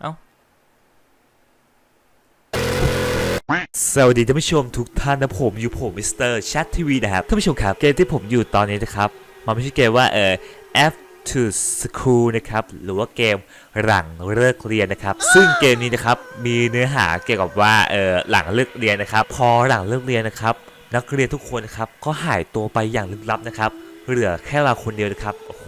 เอ้าสวัสดีท่านผู้ชมทุกท่านนะผมอยู่ผมมิสเตอร์ชัดทีวีนะครับท่านผู้ชมครับเกมที่ผมอยู่ตอนนี้นะครับมันไม่ใช่เกมว่าเออ F to School นะครับหรือว่าเกมหลังเลิกเรียนนะครับ ซึ่งเกมนี้นะครับมีเนื้อหาเกี่ยวกับว่าเออหลังเลิกเรียนนะครับ พอหลังเลิกเรียนนะครับ นักเรียนทุกคนนะครับก็หายตัวไปอย่างลึกลับนะครับเหลือแค่เราคนเดียวนะครับโอ้โห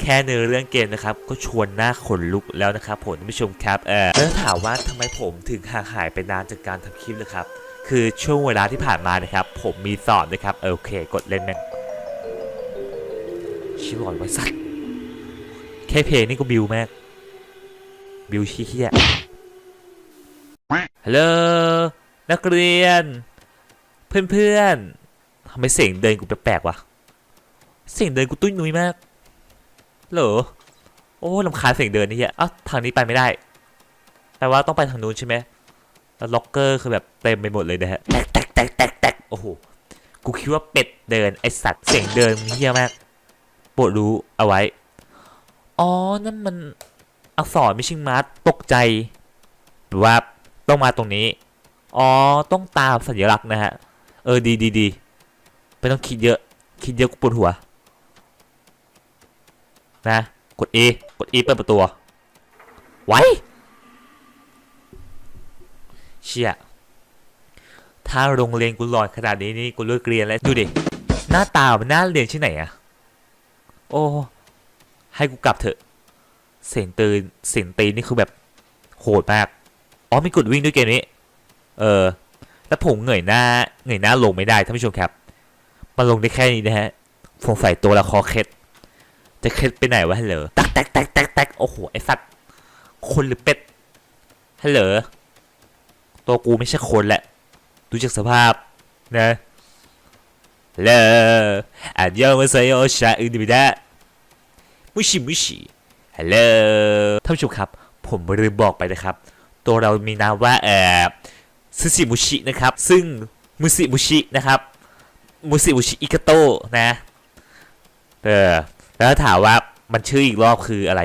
แค่เนื้อเรื่องเกมนะครับ ก็ชวนหน้าขนลุกแล้วนะครับผมท่านผู้ชมครับเออแล้วถามว่าทำไมผมถึงห่างหายไปนานจากการทำคลิปนะครับ คือช่วงเวลาที่ผ่านมานะครับ ผมมีสอบนะครับโอเค กดเล่นแม่งชิวหลอนไว้สัตว์แค่เพลงนี่ก็บิวมาก บิวชี้เฮียฮัลโหลนักเรียน เพื่อนๆทำไมเสียงเดินกูแปลกๆวะเสียงเดินกูตุ้ยนุ้ยมาก เหรอโอ้ลำคาญเสียงเดินนี่เฮียอ้าทางนี้ไปไม่ได้แปลว่าต้องไปทางนู้นใช่ไหมแล้วล็อกเกอร์คือแบบเต็มไปหมดเลยนะฮะแตกแตกแตกแตกแตกโอ้โหกูคิดว่าเป็ดเดินไอสัตว์เสียงเดินเฮี้ยมากโปรดรู้เอาไว้ อ๋อ นั่นมันอักษรม่ชิงมาร์ตกใจหรือว่าต้องมาตรงนี้ อ๋อ ต้องตามสัญลักษณ์นะฮะ เออ ดีดีดีไม่ต้องคิดเยอะ คิดเยอะกูปวดหัว นะกด E กด E เปิดประตูไว้เชี่ยถ้าโรงเรียนกูหลอนขนาดนี้นี่กูเลิกเรียนแล้วดูดิหน้าตามันน่าเรียนที่ไหนอะโอ้ให้กูกลับเถอะ เสียงตื่นเสียงตีนนี่คือแบบโหดมากอ๋อมีกดวิ่งด้วยเกมนี้ เออแล้วผมเงยหน้าเงยหน้าลงไม่ได้ท่านผู้ชมครับ มันลงได้แค่นี้นะฮะสงสัยตัวละครเคล็ด จะเคล็ดไปไหนวะฮัลโหลตักแตกแตกแตกแตกโอ้โหไอสัตว์คนหรือเป็ดฮัลโหลตัวกูไม่ใช่คนแหละดูจากสภาพนะฮัลโหลอันยองมาเซโยชาอึนดิบิดะมุชิมุชิฮัลโหลท่านผู้ชมครับ ผมลืมบอกไปนะครับ ตัวเรามีนามว่าเอ่อซึชิมุชินะครับ ซึ่งมุสิมุชินะครับมุสิมุชิอิกาโตนะเออ แล้วถามว่ามันชื่ออีกรอบคืออะไร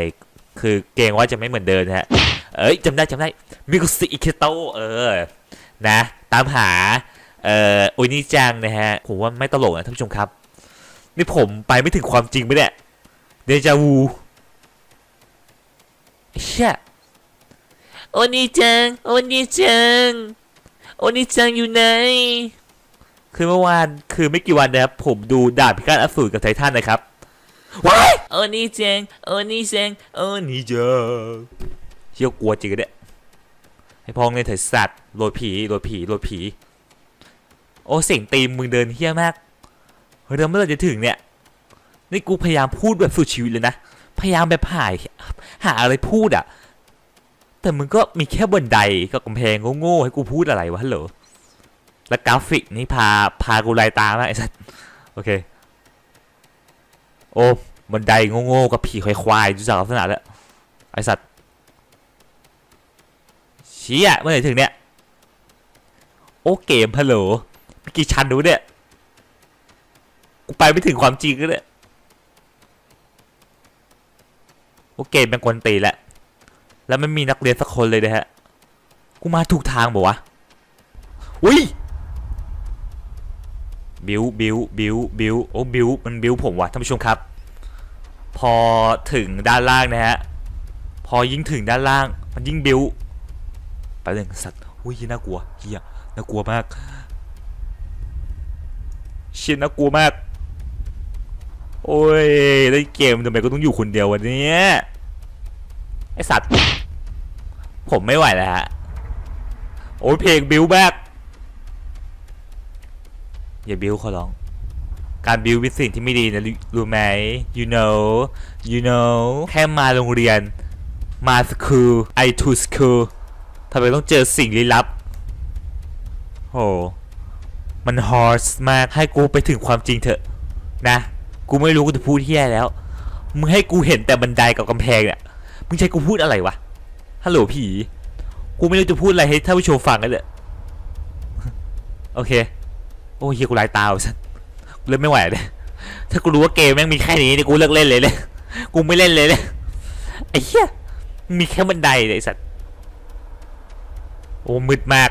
คือเกรงว่าจะไม่เหมือนเดิมนะฮะ เอ้ยจำได้จำได้มิกุสิอิเคโตเออ นะ ตามหา เอ่อโอนิจังนะฮะผมว่าไม่ตลกนะท่านผู้ชมครับ นี่ผมไปไม่ถึงความจริงไหมเนี่ยเดจาวูเชี่ยโอนิจังโอนิจังโอนิจังอยู่ไหนคือเมื่อวานคือไม่กี่วันนะครับผมดูดาบพิฆาตอสูรกับไททันนะครับ ว้ายโอนิจังโอนิจังโอนิจังเชี่ยวกลัวจริงเนี่ยให้พองเลยเถิดสัตว์โหลดผีโหลดผีโหลดผี โอ้เสียงตีมมึงเดินเฮี้ยมากเฮ้ยแล้วเมื่อไหรจะถึงเนี่ยนี่กูพยายามพูดแบบสุดชีวิตเลยนะ พยายามแบบหายหาอะไรพูดอะแต่มึงก็มีแค่บนไดกับกำแพงโง่ๆให้กูพูดอะไรวะฮัลโหลแล้วกราฟิกนี่พาพากูลายตามากไอ้สัสโอเค อ้บันไดโง่ๆกับผีควายๆดูจากลักษณะแล้วไอสัตว์เชี่ยเมื่อไหร่ถึงเนี่ยโอ้เกมฮัลโหลมีกี่ชั้นดูเนี่ยกูไปไม่ถึงความจริงก็เนี่ยโอเกมเป็นกวนตีนแล้วแล้วไม่มีนักเรียนสักคนเลยนะฮะ กูมาถูกทางบอกวะ อุ้ย บิวบิวบิวบิวโอ้บิวมันบิวผมว่ะท่านผู้ชมครับ พอถึงด้านล่างนะฮะ พอยิ่งถึงด้านล่าง มันยิ่งบิวไปเลยสัตว์อุ้ยน่ากลัวเฮียน่ากลัวมากเชี่ยน่ากลัวมาก โอ้ยเล่นเกมทำไมก็ต้องอยู่คนเดียววันนี้ไอสัตว์ ผมไม่ไหวแล้วฮะ โอ้ยเพลงบิวมากอย่าบิวขอร้อง การบิวเป็นสิ่งที่ไม่ดีนะรู้ไหม you know you know แค่มาโรงเรียน มาสคูล I to school ทำไมต้องเจอสิ่งลี้ลับ โห มันฮอร์สมาก ให้กูไปถึงความจริงเถอะ นะ กูไม่รู้กูจะพูดที่แย่แล้ว มึงให้กูเห็นแต่บันไดกับกำแพงเนี่ย มึงใช้กูพูดอะไรวะ ฮัลโหลผี กูไม่รู้จะพูดอะไรให้ท่านผู้ชมฟังกันเลย โอเค โอ้ยเฮียกูลายตาวสัส เล่นไม่ไหวเลยถ้ากูรู้ว่าเกมแม่งมีแค่นี้นี่กูเลิกเล่นเลยเลยกูไม่เล่นเลยเลยไอ้เหี้ยมีแค่บันไดเลยไอ้สัตว์โอ้มืดมาก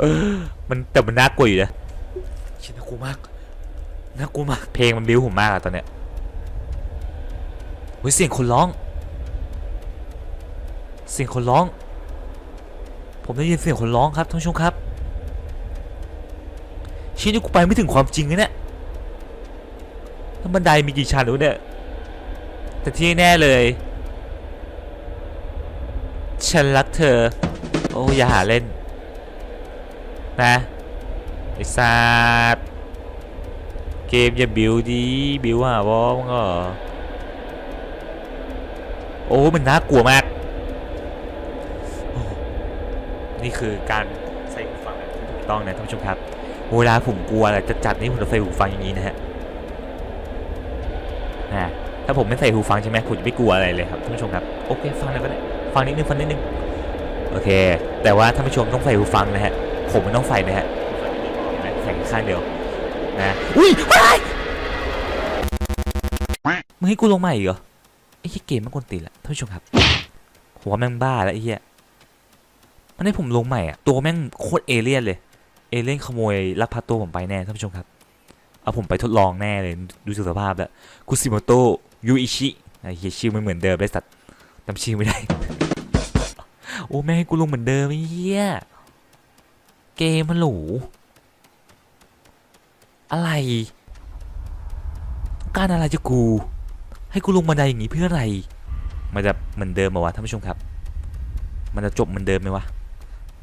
เออมันแต่มันน่ากลัวอยู่นะชิน่ากลัวมากน่ากลัวมากเพลงมันบิ้วผมมากอะตอนเนี้ยเฮ้ยเสียงคนร้อง เสียงคนร้อง ผมได้ยินเสียงคนร้องครับท่านผู้ชมครับชี้นี่กูไปไม่ถึงความจริงเลยเนี่ย แล้วบันไดมีกี่ชั้นวะเนี่ย แต่ที่แน่เลย ฉันรักเธอ โอ้อย่าหาเล่น นะไอ้สัตว์เกมอย่าบิวดีบิวหาวอมึงเหรอโอ้ มันน่ากลัวมาก นี่คือการใส่หูฟังที่ถูกต้องนะท่านผู้ชมครับ เวลาผมกลัวอะไรจะจัดนี่ผมจะใส่หูฟังอย่างนี้นะฮะ นะถ้าผมไม่ใส่หูฟังใช่ไหมผมจะไม่กลัวอะไรเลยครับท่านผู้ชมครับโอเคฟังหน่อยก็ได้ฟังนิดนึงฟังนิดนึงโอเค แต่ว่าท่านผู้ชมต้องใส่หูฟังนะฮะผมไม่ต้องใส่นะฮะใส่แค่ข้างเดียวนะอุ้ยว้ายมึงให้กูลงมาอีกเหรอไอ้เหี้ยเกมมันกวนตีนละท่านผู้ชมครับหัวแม่งบ้าแล้วไอ้เหี้ยมันให้ผมลงใหม่อะตัวแม่งโคตรเอเลี่ยนเลยเอเลี่ยนขโมยลักพาตัวผมไปแน่ท่านผู้ชมครับ เอาผมไปทดลองแน่เลย ดูจากสภาพแล้วคุซิโมโตะยูอิชิไอ้เหี้ยชื่อไม่เหมือนเดิมเลยสัตว์จำชื่อไม่ได้ โอ้แม่ให้กูลงเหมือนเดิมไอ้เหี้ยเกมมันหรูอะไร การอะไรจะกู ให้กูลงบันไดอย่างนี้เพื่ออะไร มันจะเหมือนเดิมมาวะท่านผู้ชมครับ มันจะจบเหมือนเดิมไหมวะ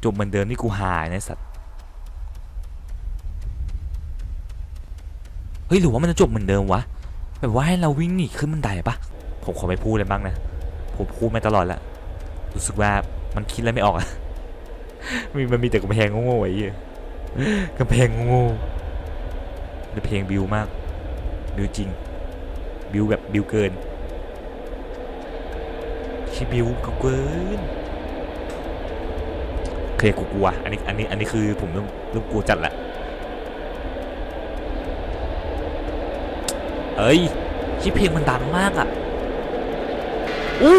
จบเหมือนเดิมนี่กูหายนะสัตว์ เฮ้ยหรือว่ามันจะจบเหมือนเดิมวะแบบว่าให้เราวิ่งหนีขึ้นบันไดปะผมขอไม่พูดเลยบ้างนะผมพูดมาตลอดล้วรู้สึกว่ามันคิดแล้วไม่ออกอะมีมันมีแต่กำแพงโง่ๆไอ้เหี้ยกำแพงโง่ๆแต่เพลงบิวมากบิวจริงบิวแบบบิวเกินชิบิวเกินเคยกูกลัวอันนี้อันนี้อันนี้คือผมเริ่มเริ่มกลัวจัดละ เอ้ยชิเพลงมันดังมากอะอู้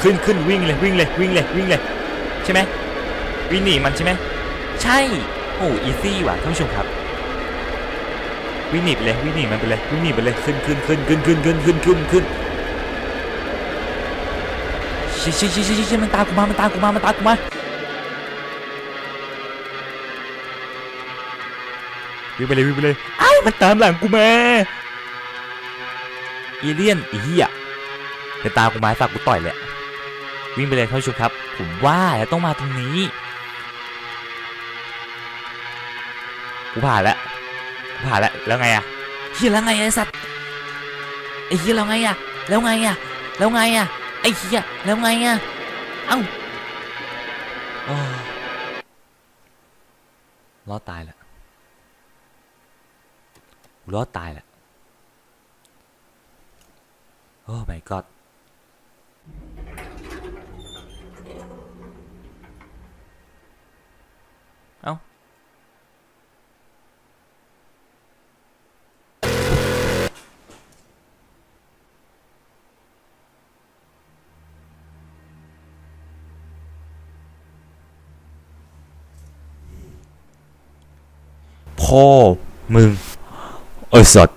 ขึ้นขึ้นวิ่งเลยวิ่งเลยวิ่งเลยวิ่งเลยใช่ไหมวิ่งหนีมันใช่ไหมใช่โอ้อีซี่ว่ะท่านผู้ชมครับวิ่งหนีไปเลยวิ่งหนีมันไปเลยวิ่งหนีไปเลยขึ้นขึ้นขึ้นขึ้นขึ้นขึ้นขึ้นขึ้นขึ้นชิชิชิชิชิมันตามกูมามันตามกูมามันตามกูมา วิ่งไปเลยวิ่งไปเลยอ้ามันตามหลังกูมาเอเลี่ยนอีเหี้ยเดี๋ยวตากูไม้ฝากกูต่อยเลยวิ่งไปเลยท่านผู้ชมครับ ผมว่าแล้วต้องมาตรงนี้กูผ่านแล้วกูผ่านแล้วแล้วไงอะเฮียแล้วไงไอ้สัตว์ไอ้เฮียแล้วไงอะแล้วไงอะแล้วไงอะไอ้เฮียแล้วไงอะเอ้ารอดตายแล้ว รอดตายแหล้วโอ้ my god เอ้า พ่อมึง Ôi giọt,